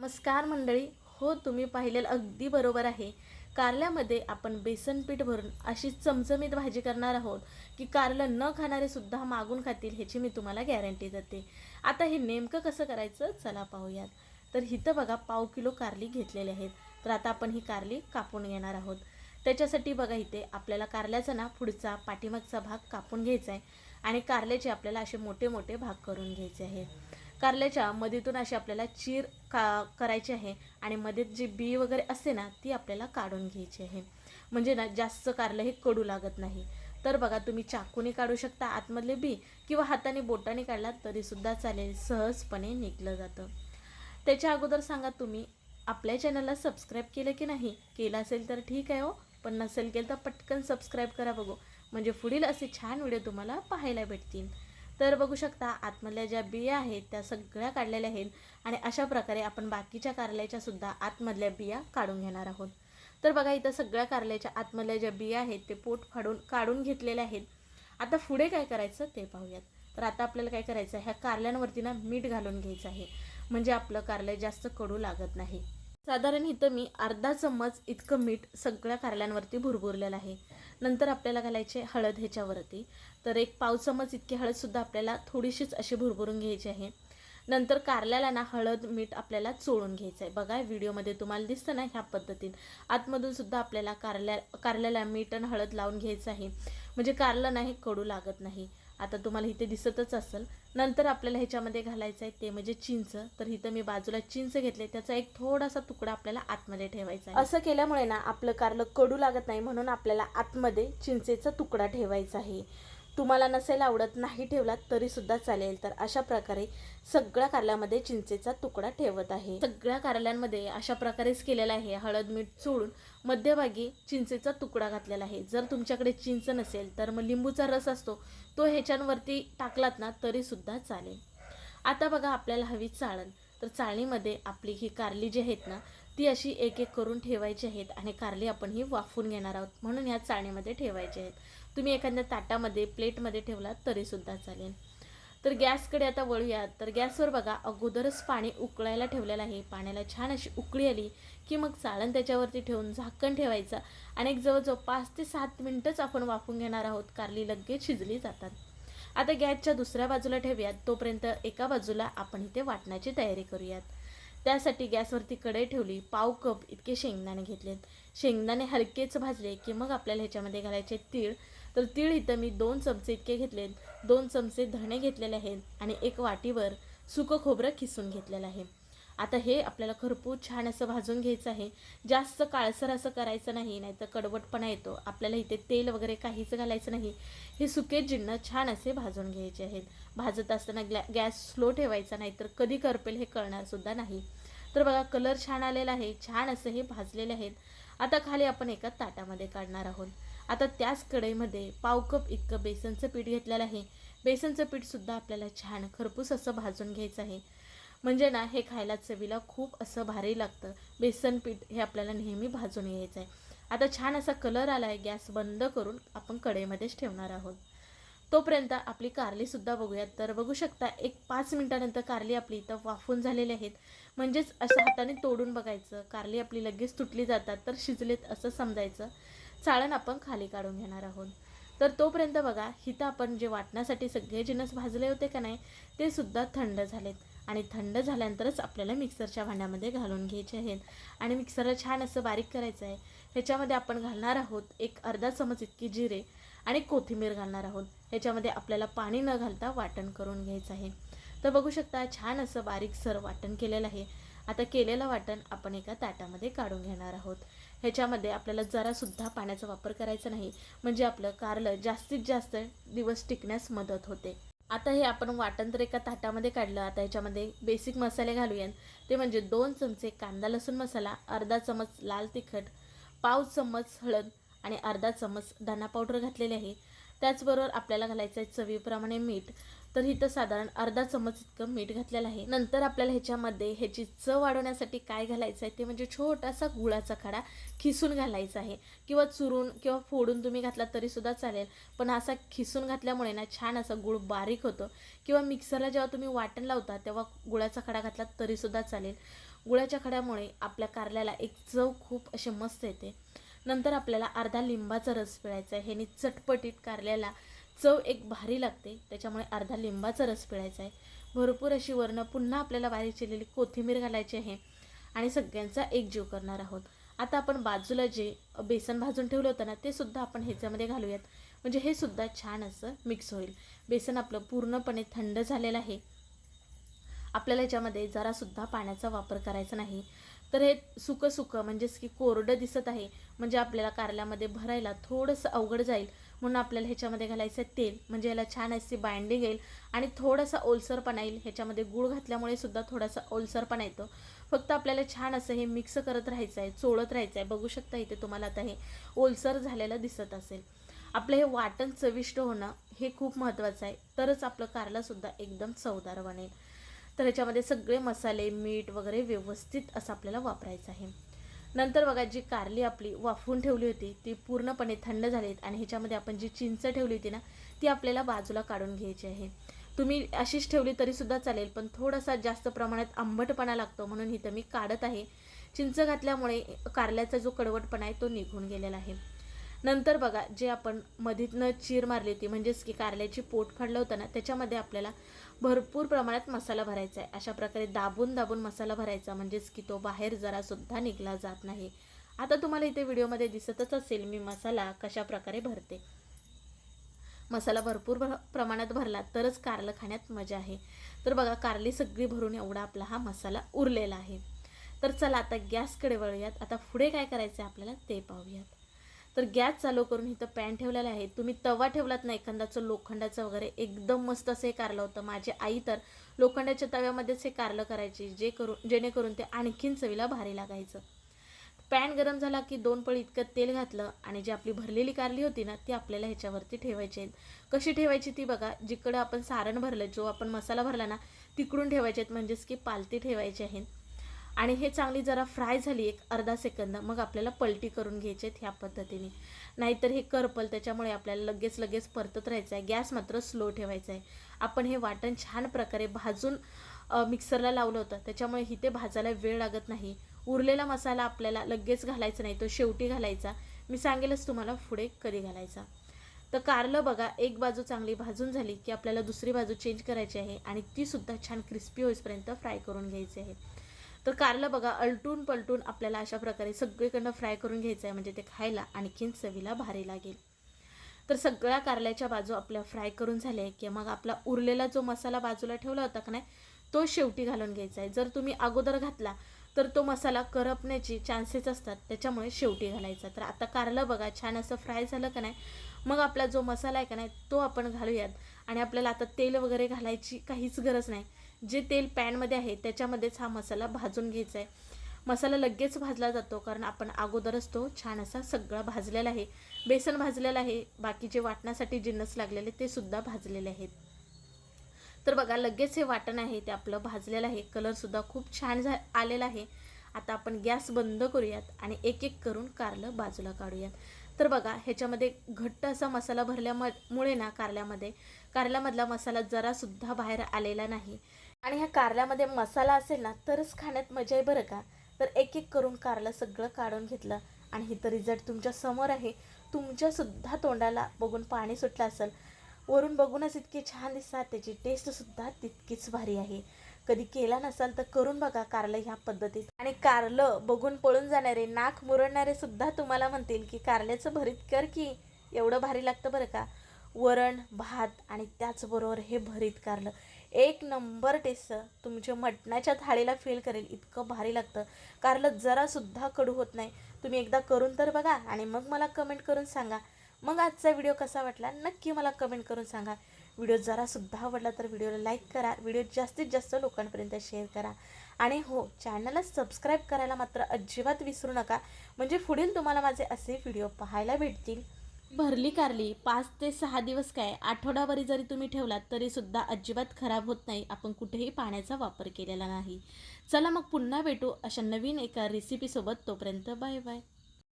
नमस्कार मंडळी. हो तुम्ही पाहिलेलं अगदी बरोबर आहे. कारल्यामध्ये आपण बेसन पीठ भरून अशी चमचमीत भाजी करणार आहोत की कारलं न खाणारे सुद्धा मागून खातील ह्याची मी तुम्हाला गॅरंटी देते. आता हे नेमकं कसं करायचं? चला पाहूयात. तर इथं बघा पाव किलो कारली घेतलेली आहेत. तर आता आपण ही कारली कापून घेणार आहोत. त्याच्यासाठी बघा इथे आपल्याला कारल्याचा ना पुढचा पाठीमागचा भाग कापून घ्यायचा आहे आणि कारल्याचे आपल्याला असे मोठे मोठे भाग करून घ्यायचे आहेत. कारल्याच्या मधीतून अशी आपल्याला चीर का करायची आहे आणि मध्ये जी बी वगैरे असते ना ती आपल्याला काढून घ्यायची आहे. म्हणजे ना जास्त कारलं हे कडू लागत नाही. तर बघा तुम्ही चाकूने काढू शकता आतमधले बी किंवा हाताने बोटाने काढलात तरीसुद्धा चालेल सहजपणे निघलं जातं. त्याच्या अगोदर सांगा तुम्ही आपल्या चॅनलला सबस्क्राईब केलं की नाही? केलं असेल तर ठीक आहे हो. पण नसेल केलं तर पटकन सबस्क्राईब करा बघू. म्हणजे पुढील असे छान व्हिडिओ तुम्हाला पाहायला भेटतील. तर बघू शकता आतमधल्या ज्या बिया आहेत त्या सगळ्या काढलेल्या आहेत आणि अशा प्रकारे आपण बाकीच्या कारल्याच्या सुद्धा आतमधल्या बिया काढून घेणार आहोत. तर बघा इथं सगळ्या कारल्याच्या आतमधल्या ज्या बिया आहेत ते पोट फाडून काढून घेतलेल्या आहेत. आता पुढे काय करायचं ते पाहूयात. तर आता आपल्याला काय करायचं ह्या कारल्यांवरती ना मीठ घालून घ्यायचं आहे. म्हणजे आपलं कारलं जास्त कडू लागत नाही. साधारण इथं मी अर्धा चम्मच इतकं मीठ सगळ्या कारल्यांवरती भुरभुरलेलं आहे. नंतर आपल्याला घालायचे हळद ह्याच्यावरती. तर एक पाव चमच इतकी हळदसुद्धा आपल्याला थोडीशीच अशी भुरभुरून घ्यायची आहे. नंतर कारल्याला ना हळद मीठ आपल्याला चोळून घ्यायचं आहे. बघा व्हिडिओमध्ये तुम्हाला दिसतं ना ह्या पद्धतीने आतमधून सुद्धा आपल्याला कारल्या कारल्याला मीठ आणि हळद लावून घ्यायचं आहे. म्हणजे कारलं नाही कडू लागत नाही. आता तुम्हाला इथे दिसतच असेल. नंतर आपल्याला ह्याच्यामध्ये घालायचं आहे ते म्हणजे चिंच. तर इथं मी बाजूला चिंच घेतले. त्याचा एक थोडासा तुकडा आपल्याला आतमध्ये ठेवायचा आहे. असं केल्यामुळे ना आपलं कारलं कडू लागत नाही म्हणून आपल्याला आतमध्ये चिंचेचा तुकडा ठेवायचा आहे. तुम्हाला नसेल आवडत नाही ठेवलात तरी सुद्धा चालेल. तर अशा प्रकारे सगळ्या कारल्यामध्ये चिंचेचा तुकडा ठेवत आहे. सगळ्या कारल्यांमध्ये अशा प्रकारेच केलेला आहे. हळद मीठ चोळून मध्यभागी चिंचेचा तुकडा घातलेला आहे. जर तुमच्याकडे चिंच नसेल तर मग लिंबूचा रस असतो तो ह्याच्यावरती टाकलात ना तरी सुद्धा चालेल. आता बघा आपल्याला हवी चाळण. तर चाळणीमध्ये आपली ही कारली जी आहेत ना ती अशी एक एक करून ठेवायची आहेत आणि कारली आपण ही वाफून घेणार आहोत. म्हणून या चाळणीमध्ये ठेवायचे आहेत. तुम्ही एखाद्या ताटामध्ये प्लेटमध्ये ठेवलात तरीसुद्धा चालेल. तर गॅसकडे आता वळूयात. तर गॅसवर बघा अगोदरच पाणी उकळायला ठेवलेलं आहे. पाण्याला छान अशी उकळी आली की मग चाळण त्याच्यावरती ठेवून झाकण ठेवायचं आणि एक जवळजवळ पाच ते सात मिनटंच आपण वाफून घेणार आहोत. कारली लगेच शिजली जातात. आता गॅसच्या दुसऱ्या बाजूला ठेवूयात. तोपर्यंत एका बाजूला आपण इथे वाटण्याची तयारी करूयात. त्यासाठी गॅसवरती कढई ठेवली पाव कप इतके शेंगदाणे घेतलेत. शेंगदाणे हलकेच भाजले की मग आपल्याला ह्याच्यामध्ये घालायचे तीळ तर तीळ इथं मी दोन चमचे इतके घेतले दोन चमचे धणे घेतलेले आहेत आणि एक वाटीवर सुकं खोबरं खिसून घेतलेलं आहे. आता हे आपल्याला खरपूर छान असं भाजून घ्यायचं आहे. जास्त काळसर असं करायचं नाही नाहीतर कडवटपणा येतो. आपल्याला इथे तेल वगैरे काहीच घालायचं नाही. हे सुके जिन्न छान असे भाजून घ्यायचे आहेत. भाजत असताना ग्लॅ गॅस स्लो ठेवायचा नाही तर कधी करपेल हे कळणारसुद्धा नाही. तर बघा कलर छान आलेला आहे. छान असं हे भाजलेले आहेत. आता खाली आपण एका ताटामध्ये काढणार आहोत. आता त्याच कढईमध्ये पाव कप इतकं बेसनचं पीठ घेतलेलं आहे. बेसनचं पीठसुद्धा आपल्याला छान खरपूस असं भाजून घ्यायचं आहे. म्हणजे ना हे खायला चवीला खूप असं भारी लागतं. बेसन पीठ हे आपल्याला नेहमी भाजून घ्यायचं आहे आता छान असा कलर आला आहे गॅस बंद करून आपण कढईमध्येच ठेवणार आहोत. तोपर्यंत आपली कारलीसुद्धा बघूयात. तर बघू शकता एक पाच मिनटानंतर कारली आपली इथं वाफून झालेली आहेत. म्हणजेच असं हाताने तोडून बघायचं. कारली आपली लगेच तुटली जातात तर शिजलेत असं समजायचं. चाळण आपण खाली काढून घेणार आहोत. तर तोपर्यंत बघा हिथं आपण जे वाटण्यासाठी सगळे जिनस भाजले होते का नाही ते सुद्धा थंड झालेत. आणि थंड झाल्यानंतरच आपल्याला मिक्सरच्या भांड्यामध्ये घालून घ्यायचे आहेत. आणि मिक्सरला छान असं बारीक करायचं आहे. ह्याच्यामध्ये आपण घालणार आहोत एक अर्धा चमच इतकी जिरे आणि कोथिंबीर घालणार आहोत. ह्याच्यामध्ये आपल्याला पाणी न घालता वाटण करून घ्यायचं आहे. तर बघू शकता छान असं बारीकसर वाटण केलेलं आहे. आता केलेलं वाटण आपण एका ताटामध्ये काढून घेणार आहोत. ह्याच्यामध्ये आपल्याला जरासुद्धा पाण्याचा वापर करायचा नाही म्हणजे आपलं कारलं जास्तीत जास्त दिवस टिकण्यास मदत होते. आता हे आपण वाटण तर एका ताटामध्ये काढलं आता ह्याच्यामध्ये बेसिक मसाले घालूयात. ते म्हणजे दोन चमचे कांदा लसूण मसाला अर्धा चमच लाल तिखट पाव चम्मच हळद आणि अर्धा चमच धना पावडर घातलेले आहे. त्याचबरोबर आपल्याला घालायचं आहे चवीप्रमाणे मीठ. तर इथं साधारण अर्धा चमच इतकं मीठ घातलेलं आहे. नंतर आपल्याला ह्याच्यामध्ये ह्याची चव वाढवण्यासाठी काय घालायचं आहे ते म्हणजे छोटासा गुळाचा खडा खिसून घालायचा आहे. किंवा चुरून किंवा फोडून तुम्ही घातला तरीसुद्धा चालेल. पण असा खिसून घातल्यामुळे ना छान असा गुळ बारीक होतो. किंवा मिक्सरला जेव्हा तुम्ही वाटण लावता तेव्हा गुळाचा खडा घातला तरीसुद्धा चालेल. गुळाच्या खड्यामुळे आपल्या कारल्याला एक चव खूप असे मस्त येते. नंतर आपल्याला अर्धा लिंबाचा रस पिळायचा आहे. ह्यानी चटपटीत कारल्याला चव एक भारी लागते. त्याच्यामुळे अर्धा लिंबाचा रस पिळायचा आहे. भरपूर अशी वर्ण पुन्हा आपल्याला बारीक चिरलेली कोथिंबीर घालायची आहे आणि सगळ्यांचा एकजीव करणार आहोत. आता आपण बाजूला जे बेसन भाजून ठेवलं होतं ना ते सुद्धा आपण ह्याच्यामध्ये घालूयात. म्हणजे हे सुद्धा छान असं मिक्स होईल. बेसन आपलं पूर्णपणे थंड झालेलं आहे. आपल्याला याच्यामध्ये जरासुद्धा पाण्याचा वापर करायचा नाही. तर हे सुकं सुकं म्हणजेच की कोरडं दिसत आहे म्हणजे आपल्याला कारल्यामध्ये भरायला थोडंसं अवघड जाईल. म्हणून आपल्याला ह्याच्यामध्ये घालायचं तेल म्हणजे याला छान अशी बाइंडिंग येईल आणि थोडासा ओलसरपणा येईल. ह्याच्यामध्ये गूळ घातल्यामुळे सुद्धा थोडासा ओलसरपणा येतो. फक्त आपल्याला छान असं हे मिक्स करत राहायचं आहे चोळत राहायचं आहे. बघू शकता इथे तुम्हाला आता हे ओलसर झालेलं दिसत असेल. आपलं हे वाटण चविष्ट होणं हे खूप महत्त्वाचं आहे. तरच आपलं कारलासुद्धा एकदम चवदार बनेल. तर ह्याच्यामध्ये सगळे मसाले मीठ वगैरे व्यवस्थित असं आपल्याला वापरायचं आहे. नंतर बघा जी कारली आपली वाफवून ठेवली होती ती पूर्णपणे थंड झालीत आणि ह्याच्यामध्ये आपण जी चिंच ठेवली होती ना ती आपल्याला बाजूला काढून घ्यायची आहे. तुम्ही अशीच ठेवली तरीसुद्धा चालेल पण थोडासा जास्त प्रमाणात आंबटपणा लागतो म्हणून इथं मी काढत आहे. चिंच घातल्यामुळे कारल्याचा जो कडवटपणा आहे तो निघून गेलेला आहे. नंतर बघा जे आपण मधीतनं चीर मारली होती म्हणजेच की कारल्याची पोट फाडलं होतं ना त्याच्यामध्ये आपल्याला भरपूर प्रमाणात मसाला भरायचा आहे. अशा प्रकारे दाबून दाबून मसाला भरायचा म्हणजेच की तो बाहेर जरासुद्धा निघला जात नाही. आता तुम्हाला इथे व्हिडिओमध्ये दिसतच असेल मी मसाला कशा प्रकारे भरते. मसाला भरपूर भर प्रमाणात भरला तरच कारलं खाण्यात मजा आहे. तर बघा कारली सगळी भरून एवढा आपला हा मसाला उरलेला आहे. तर चला आता गॅसकडे वळूयात. आता पुढे काय करायचं आहे आपल्याला ते पाहूयात. तर गॅस चालू करून इथं पॅन ठेवलेला आहे. तुम्ही तवा ठेवलात ना एखाद्याचं लोखंडाचं वगैरे एकदम मस्त असं हे कारलं होतं. माझी आई तर लोखंडाच्या तव्यामध्येच हे कारलं करायची जे करून जेणेकरून ते आणखीन चवीला भारी लागायचं. पॅन गरम झाला की दोन पळी इतकं तेल घातलं आणि जी आपली भरलेली कारली होती ना ती आपल्याला ह्याच्यावरती ठेवायची आहेत. कशी ठेवायची ती बघा जिकडं आपण सारण भरलं जो आपण मसाला भरला ना तिकडून ठेवायचे आहेत. म्हणजेच की पालती ठेवायची आहेत आणि हे चांगली जरा फ्राय झाली एक अर्धा सेकंद मग आपल्याला पलटी करून घ्यायचे आहेत ह्या पद्धतीने. नाहीतर हे करपल त्याच्यामुळे आपल्याला लगेच लगेच परतत राहायचं आहे. गॅस मात्र स्लो ठेवायचा आहे. आपण हे वाटण छान प्रकारे भाजून मिक्सरला लावलं होतं. त्याच्यामुळे इथे भाजायला वेळ लागत नाही. उरलेला मसाला आपल्याला लगेच घालायचा नाही तो शेवटी घालायचा. मी सांगेलच तुम्हाला पुढे कधी घालायचा. तर कारलं बघा एक बाजू चांगली भाजून झाली की आपल्याला दुसरी बाजू चेंज करायची आहे आणि ती सुद्धा छान क्रिस्पी होईपर्यंत फ्राय करून घ्यायची आहे. तर कारलं बघा अलटून पलटून आपल्याला अशा प्रकारे सगळीकडनं फ्राय करून घ्यायचं आहे म्हणजे ते खायला आणखीन चवीला भारी लागेल. तर सगळ्या कारल्याच्या बाजू आपल्या फ्राय करून झाल्या की मग आपला उरलेला जो मसाला बाजूला ठेवला होता का नाही तो शेवटी घालून घ्यायचा आहे जर तुम्ही अगोदर घातला तर तो मसाला करपण्याची चान्सेस असतात. त्याच्यामुळे शेवटी घालायचा. तर आता कारलं बघा छान असं फ्राय झालं का नाही मग आपला जो मसाला आहे का नाही तो आपण घालूयात. आणि आपल्याला आता तेल वगैरे घालायची काहीच गरज नाही. जे तेल पॅनमध्ये आहे त्याच्यामध्येच हा मसाला भाजून घ्यायचा आहे मसाला लगेच भाजला जातो कारण आपण अगोदरच तो छान असा सगळा भाजलेला आहे. बेसन भाजलेलं आहे बाकीचे वाटण्यासाठी जिन्नस लागलेले ते सुद्धा भाजलेले आहेत. तर बघा लगेच हे वाटण आहे ते आपलं भाजलेलं आहे. कलरसुद्धा खूप छान झा आलेला आहे. आता आपण गॅस बंद करूयात आणि एक एक करून कारलं बाजूला काढूयात. तर बघा ह्याच्यामध्ये घट्ट असा मसाला भरल्यामुळे ना कारल्यामध्ये. कारल्यामधला मसाला जरासुद्धा बाहेर आलेला नाही. आणि ह्या कारल्यामध्ये मसाला असेल ना तरच खाण्यात मजा आहे बरं का? तर एक एक करून कारलं सगळं काढून घेतलं आणि इथं रिझल्ट तुमच्यासमोर आहे. तुमच्यासुद्धा तोंडाला बघून पाणी सुटलं असेल. वरून बघूनच इतके छान दिसतात त्याची टेस्टसुद्धा तितकीच भारी आहे. कधी केला नसाल तर करून बघा कारलं ह्या पद्धतीत. आणि कारलं बघून पळून जाणारे नाक मुरडणारे सुद्धा तुम्हाला म्हणतील की कारल्याचं भरीत कर की एवढं भारी लागतं बरं का? वरण भात आणि त्याचबरोबर हे भरीत कारलं. एक नंबर टेस्ट तुमच्या मटणाच्या थाळीला फेल करेल इतकं भारी लागतं. कारलं जरासुद्धा कडू होत नाही. तुम्ही एकदा करून तर बघा आणि मग मला कमेंट करून सांगा. मग आजचा व्हिडिओ कसा वाटला? नक्की मला कमेंट करून सांगा. व्हिडिओ जरासुद्धा आवडला तर व्हिडिओला लाईक करा. व्हिडिओ जास्तीत जास्त लोकांपर्यंत शेअर करा. आणि हो चॅनलला सबस्क्राईब करायला मात्र अजिबात विसरू नका. म्हणजे पुढील तुम्हाला माझे असे व्हिडिओ पाहायला भेटतील. भरली कारली पाच ते सहा दिवस काय? आठवडाभरी जरी तुम्ही ठेवलात तरीसुद्धा अजिबात खराब होत नाही. आपण कुठेही पाण्याचा वापर केलेला नाही. चला मग पुन्हा भेटू अशा नवीन एका रेसिपीसोबत तोपर्यंत बाय बाय.